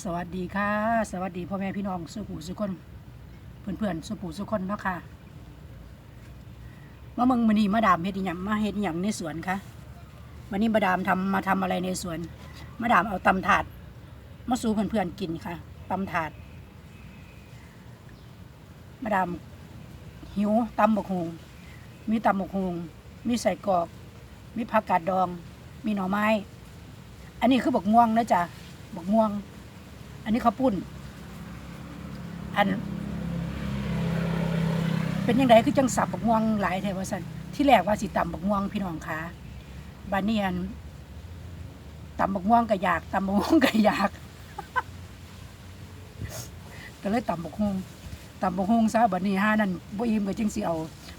สวัสดีค่ะ สวัสดีพ่อแม่พี่น้องสุผูสุคนเพื่อนๆสุผูสุคนเนาะค่ะว่ามึงมันนี่มาดามเฮ็ดหย่างมาเฮ็ดหย่างในสวนคะวันนี้มาดามทำมาทำอะไรในสวนมาดามเอาตำถาดมาสู่เพื่อนๆกินค่ะตำถาดมาดามหิวตำบกฮงมีตำบกฮงมีใส่กรอก มีผักกาดดอง มีหน่อไม้ อันนี้คือบักม่วงนะจ๊ะบักม่วง อันนี้ข้าวปุ้น อัน เป็นยังไงคือจังสับบักม่วงหลายแถวว่าสันที่แรกว่าสิตำบักม่วงพี่น้องคะบานเนียนตำบักม่วงก็อยากตำบักม่วงก็อยากก็เลยตำบักฮงตำบักฮงซะบัดนี้ห้านั่นบ่อิ่มก็จึงสิเอา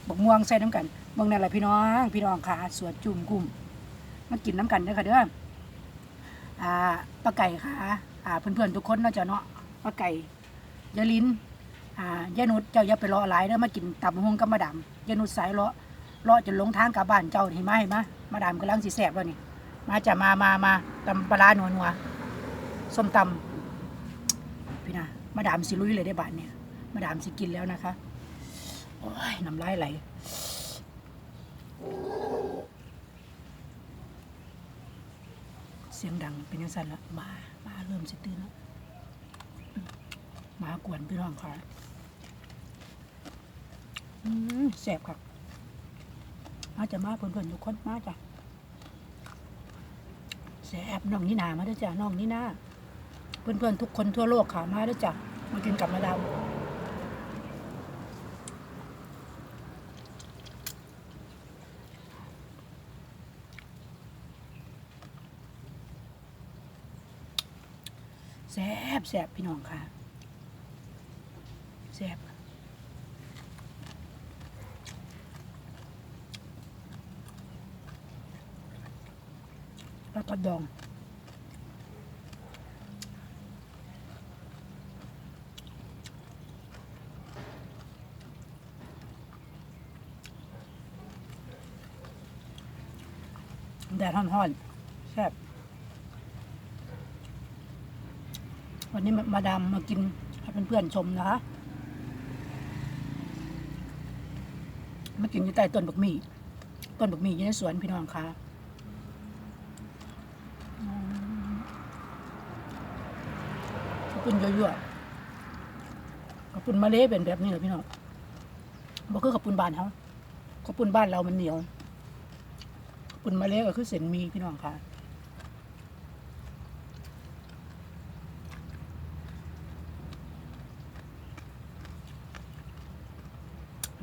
บักม่วงใส่น้ำกันเบิ่งนั่นแหละพี่น้อง พี่น้องค่ะสวดจุ่มกุ้มมากินน้ำกันเด้อค่ะเด้ออ่าป้าไก่ค่ะ อ่าเพื่อนๆทุกคนเนาะจ้ะเนาะป้าไก่ยายลินอ่ายายนุชเจ้าอย่าไปรอหลายเด้อมากินตำบักฮงกับมาดามยายนุชสายเลาะเลาะจนหลงทางกลับบ้านเจ้าเห็นไหมเห็นไหมมาดามกำลังสิแสบแล้วนี่มาจะมามามาตำปลาหนัวนัวส้มตำพี่นะมาดามสิลุยเลยได้บาทเนี่ย มาดามสิกินแล้วนะคะโอ้ยน้ำลายไหลเสียงดังเป็นยังสั่ะมา มาเริ่ มสิตื่นแล้วหมากวนพี่น้องค่ะแสบครับมาจะมาเพื่อนๆทุกคนมาจ้ะแสบน้องนี่นามาด้วยจ้ะน้องนี่นาเพื่อนๆทุกคนทั่วโลกค่ะมาด้วยจ้ะมากินกับมาดาว แซบแซบพี่น้องค่ะแซบแล้วก็ดองแดดร้อนๆแซ่บ วันนี้มาดามมากินให้เพื่อนๆชมนะคะมากินอยู่ใต้ต้นบักหมี่ต้นบักหมี่อยู่ในสวนพี่น้องค่ะอืมขอบคุณยั่วๆขอบคุณมาเละเป็นแบบนี้เหรอพี่น้องบอกคือขอบคุณบ้านเขาขอบคุณบ้านเรามันเหนียวขอบคุณมาเละก็คือเส้นมีพี่น้องค่ะ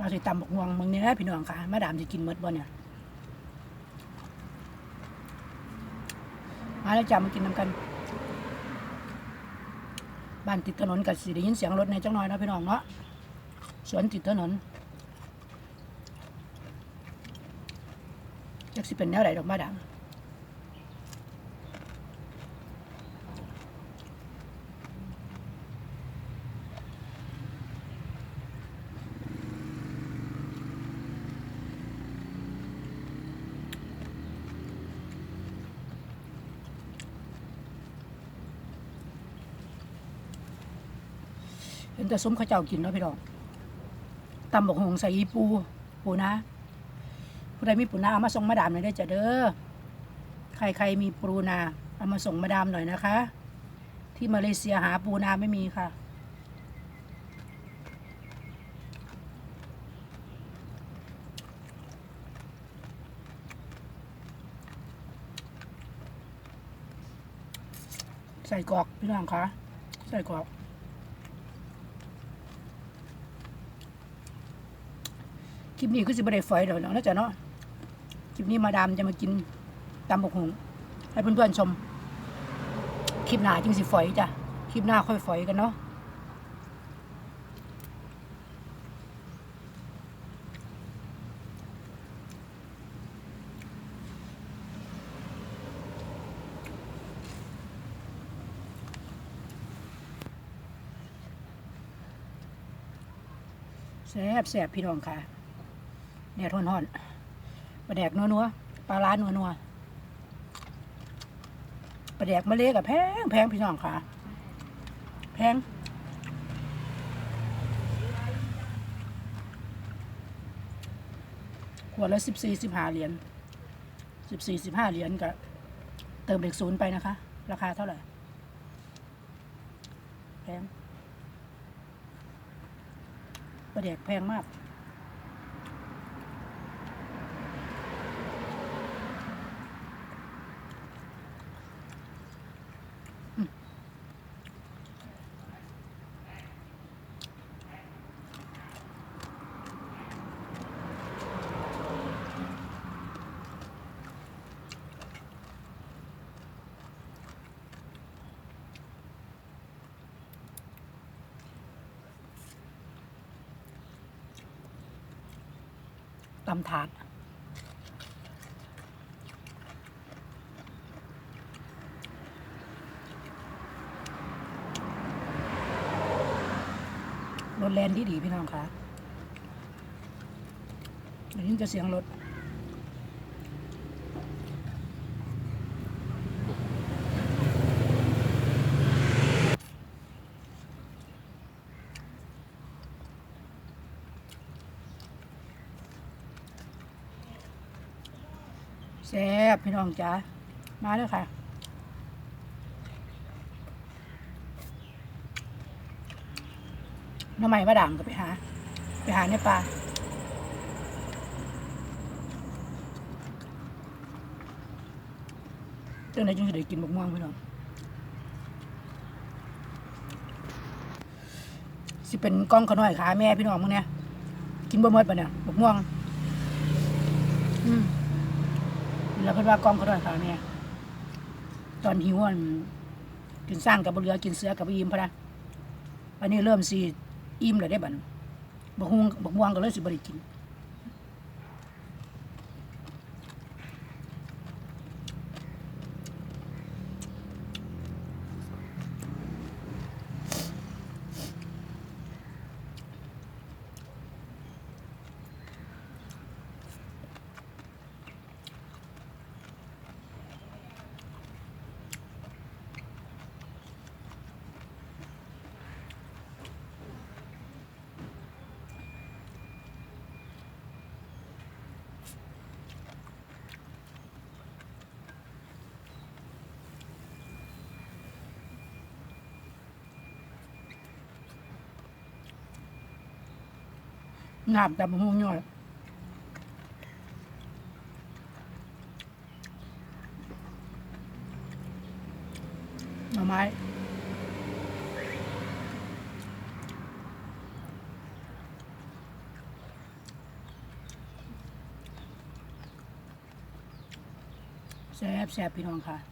เราสิตำบักม่วงมึงเนี่ยนะพี่น้องค่ะมาดามจะกินเมดบ่เนี่ยมาแล้วจ้ามากินน้ำกัน บ้านติดถนนกับสิได้ยินเสียงรถในจังน้อยนะพี่น้องเนาะสวนติดถนนจักสิเป็นแนวไหนดอกมาดาม ห็นแต่ซุ้มข้าวเจ้ากินเนาะพี่น้องตำบักหงใส่อีปูปูนะผู้ใดมีปูนาเอามาส่งมาดามหน่อยได้จ้ะเด้อใครใครมีปูนาเอามาส่งมาดามหน่อยนะคะ ที่มาเลเซียหาปูนาไม่มีค่ะใส่กรอกพี่น้องคะใส่กรอก คลิปนี้คือสิบได้ฝอยเดี๋ยวเนาะจ๊ะเนาะคลิปนี้มาดามจะมากินตำบกหงให้เพื่อนๆชม คลิปหน้าจึงสิฝอยจ้ะคลิปหน้าค่อยฝอยกันเนาะแซ่บแซ่บพี่น้องค่ะ แดดร้อนๆปลาแดกนัวนัวๆปลาร้านัวนัวๆปลาแดกมะเล็กกับแพงแพงพี่น้องค่ะ แพงขวดละสิบสี่สิบห้าเหรียญสิบสี่สิบห้าเหรียญก็เติมเด็กศูนย์ไปนะคะ ราคาเท่าไหร่แพงประเด็กแพงมาก ตำถาดรถแลนที่ดีพี่น้องคะเดี๋ยวนี้จะเสียงรถ แซ่บพี่น้องจ๋ามาเลยค่ะน้ำใหม่มาด่างก็ไปหา ไปหาในป่าเจ้าไหนจึงจะได้กินบกม่วงพี่น้องสิเป็นกล้องขน้อยขาแม่พี่น้องมึงเนี่ยกินบ่หมดปะเนี่ยบกม่วง อืม แล้วเพิ่นว่ากล้องเขาด้วยค่ะแม่ตอนหิวอันกินสร้างกับบเรือกินเสือกับบ่อิ่มพะนะอันนี้เริ่มสิอิ่มแล้วได้บัดนี้บักฮวงบักม่วงก็เลยสิบ่ได้กิน น้ำตำบักฮวงย่อยหน่อไม้แซ่บแซ่บพี่น้องค่ะ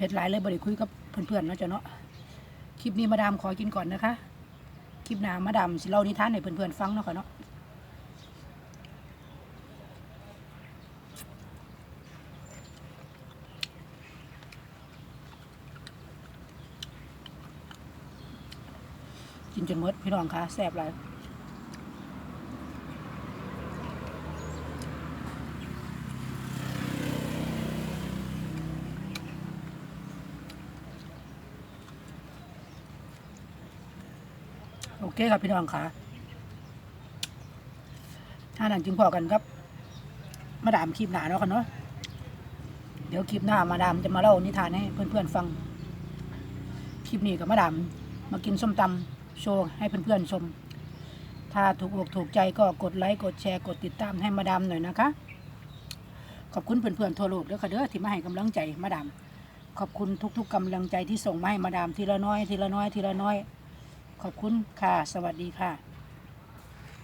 ผ็ดหลายเลยบริคุยกับเพื่อนๆเนาะจ้ะเนาะคลิปนี้มาดามขอกินก่อนนะคะ คลิปหน้ามาดามสิเล่านิทานให้เพื่อนๆฟังเนาะค่ะเนาะกินจนหมดพี่น้องคะแซ่บหลาย โอเคครับพี่น้องค่ะถ้านั้นจึงพอกันครับ มาดามคลิปหนาเนาะกันเนาะ เดี๋ยวคลิปหน้ามาดามจะมาเล่านิทานให้เพื่อนๆฟัง คลิปนี้กับมาดามมากินส้มตำโชว์ให้เพื่อนๆชม ถ้าถูกอกถูกใจก็กดไลค์กดแชร์กดติดตามให้มาดามหน่อยนะคะ ขอบคุณเพื่อนๆทั่วโลกด้วยค่ะเด้อที่มาให้กำลังใจมาดามขอบคุณทุกๆกำลังใจที่ส่งมาให้มาดามทีละน้อยทีละน้อยทีละน้อย ขอบคุณค่ะ สวัสดีค่ะ